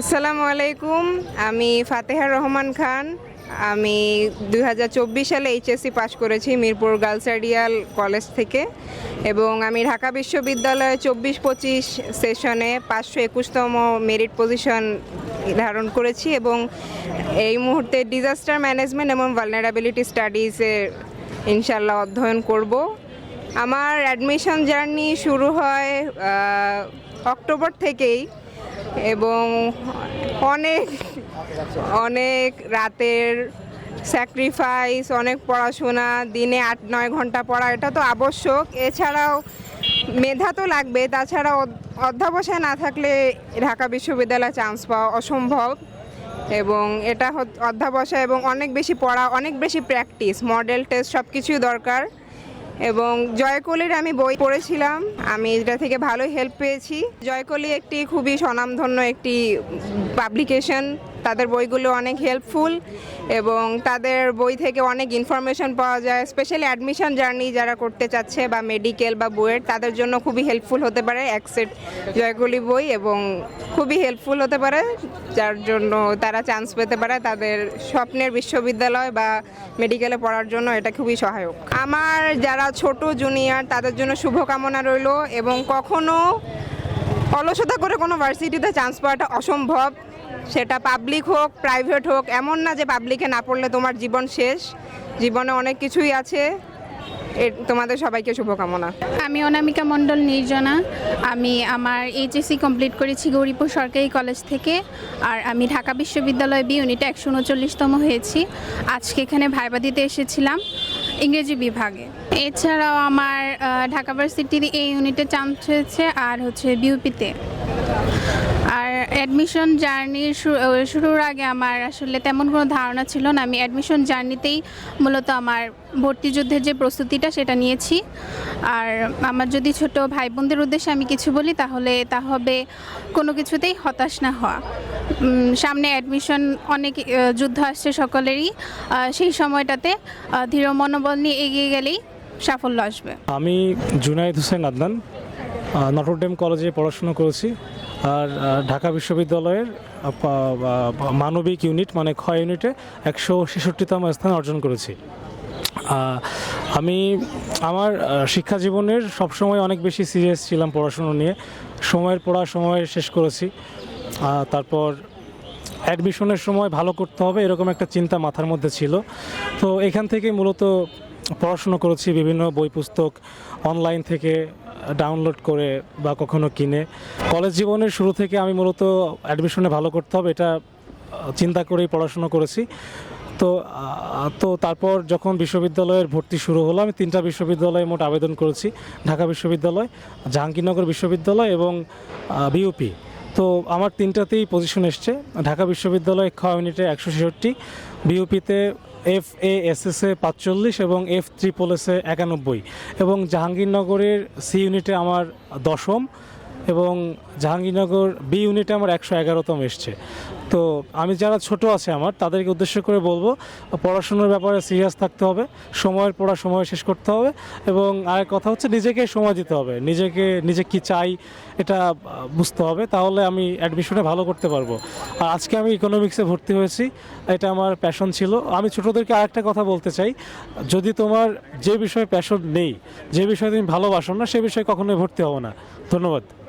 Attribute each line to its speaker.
Speaker 1: আসসালামু আলাইকুম আমি ফাতেহা রহমান খান। আমি দু হাজার চব্বিশ সালে এইচএসসি পাশ করেছি মিরপুর গার্লস আইডিয়াল কলেজ থেকে এবং আমি ঢাকা বিশ্ববিদ্যালয়ে চব্বিশ পঁচিশ সেশনে পাঁচশো একুশতম মেরিট পজিশন ধারণ করেছি এবং এই মুহূর্তে ডিজাস্টার ম্যানেজমেন্ট এবং ভালনারাবিলিটি স্টাডিজে ইনশাল্লাহ অধ্যয়ন করব। আমার অ্যাডমিশন জার্নি শুরু হয় অক্টোবর থেকেই। এবং অনেক অনেক রাতের স্যাক্রিফাইস অনেক পড়াশোনা, দিনে আট, নয় ঘণ্টা পড়া, এটা তো আবশ্যক। এছাড়াও মেধা তো লাগবে, তাছাড়া অধ্যাবসায় না থাকলে ঢাকা বিশ্ববিদ্যালয়ে চান্স পাওয়া অসম্ভব। এবং এটা অধ্যাবসায় এবং অনেক বেশি পড়া, অনেক বেশি প্র্যাকটিস মডেল টেস্ট সব কিছুই দরকার। এবং জয়কলির আমি বই পড়েছিলাম। আমি এটা থেকে ভালোই হেল্প পেয়েছি। জয়কলি একটি খুবই স্বনামধন্য একটি পাবলিকেশন তাদের বইগুলো অনেক হেল্পফুল এবং তাদের বই থেকে অনেক ইনফরমেশন পাওয়া যায় স্পেশালি অ্যাডমিশন জার্নি যারা করতে চাচ্ছে বা মেডিকেল বা বইয়ের, তাদের জন্য খুবই হেল্পফুল হতে পারে এক জয়গুলি বই এবং খুবই হেল্পফুল হতে পারে, যার জন্য তারা চান্স পেতে পারে তাদের স্বপ্নের বিশ্ববিদ্যালয় বা মেডিকেলে পড়ার জন্য, এটা খুবই সহায়ক। আমার যারা ছোট জুনিয়র তাদের জন্য শুভকামনা রইল এবং কখনো অলসতা করে কোনো ভার্সিটিতে চান্স পাওয়াটা অসম্ভব। সেটা পাবলিক হোক প্রাইভেট হোক, এমন না যে পাবলিকে না পড়লে তোমার জীবন শেষ। জীবনে অনেক কিছুই আছে। তোমাদের সবাইকে শুভকামনা।
Speaker 2: আমি অনামিকা মণ্ডল, নির্জনা। আমি আমার এইচএসসি কমপ্লিট করেছি গৌরীপুর সরকারি কলেজ থেকে। আর আমি ঢাকা বিশ্ববিদ্যালয় বি ইউনিটে একশো উনচল্লিশতম হয়েছি। আজকে এখানে ভাইবা দিতে এসেছিলাম ইংরেজি বিভাগে। এছাড়াও আমার ঢাকা ভার্সিটির এই ইউনিটে চান্স হয়েছে আর হচ্ছে বিউপিতে অ্যাডমিশন জার্নির শুরুর আগে আমার আসলে তেমন কোনো ধারণা ছিল না। আমি অ্যাডমিশন জার্নিতেই মূলত আমার ভর্তি যুদ্ধের যে প্রস্তুতিটা সেটা নিয়েছি। আর আমার যদি ছোট ভাই বোনদের উদ্দেশ্যে আমি কিছু বলি, তাহলে তা হবে কোনো কিছুতেই হতাশ না হওয়া। সামনে অ্যাডমিশন অনেক যুদ্ধ আসছে সকলেরই। সেই সময়টাতে দৃঢ় মনোবল নিয়ে এগিয়ে গেলেই সাফল্য আসবে।
Speaker 3: আমি জুনাইদ হোসেন আদনান নটরডেম কলেজে পড়াশোনা করেছি। আর ঢাকা বিশ্ববিদ্যালয়ের মানবিক ইউনিট মানে ক্ষয় ইউনিটে একশো ছেষট্টিতম স্থান অর্জন করেছি। আমি, আমার শিক্ষা জীবনের সবসময় অনেক বেশি সিরিয়াস ছিলাম পড়াশুনো নিয়ে। সময়ের পড়া সময় শেষ করেছি। তারপর অ্যাডমিশনের সময় ভালো করতে হবে এরকম একটা চিন্তা মাথার মধ্যে ছিল। তো এখান থেকে মূলত পড়াশুনো করেছি বিভিন্ন বই পুস্তক অনলাইন থেকে ডাউনলোড করে বা কখনো কিনে। কলেজ জীবনের শুরু থেকে আমি মূলত অ্যাডমিশনে ভালো করতে হবে, এটা চিন্তা করেই পড়াশোনা করেছি। তো তো তারপর যখন বিশ্ববিদ্যালয়ের ভর্তি শুরু হলো, আমি তিনটা বিশ্ববিদ্যালয়ে মোট আবেদন করেছি। ঢাকা বিশ্ববিদ্যালয়, জাহাঙ্গীরনগর বিশ্ববিদ্যালয় এবং বিউপি তো আমার তিনটাতেই পজিশন এসছে। ঢাকা বিশ্ববিদ্যালয় খ ইউনিটে একশো ছেষট্টি বিউপিতে F A S S A পাঁচচল্লিশ এবং এফ ত্রিপল এস এ একানব্বই এবং জাহাঙ্গীরনগরের সি ইউনিটে আমার দশম এবং জাহাঙ্গীরনগর বি ইউনিটে আমার একশো এগারোতম এসছে। তো আমি যারা ছোট আছে আমার, তাদেরকে উদ্দেশ্য করে বলব, পড়াশোনার ব্যাপারে সিরিয়াস থাকতে হবে, সময়ের পড়া সময় শেষ করতে হবে এবং আরেক কথা হচ্ছে নিজেকে সময় দিতে হবে। নিজেকে, নিজে কি চাই এটা বুঝতে হবে। তাহলে আমি অ্যাডমিশনে ভালো করতে পারব। আর আজকে আমি ইকোনমিক্সে ভর্তি হয়েছি, এটা আমার প্যাশন ছিল। আমি ছোটদেরকে আরেকটা কথা বলতে চাই, যদি তোমার যে বিষয়ে প্যাশন নেই, যে বিষয়ে তুমি ভালোবাসো না, সে বিষয়ে কখনোই ভর্তি হব না। ধন্যবাদ।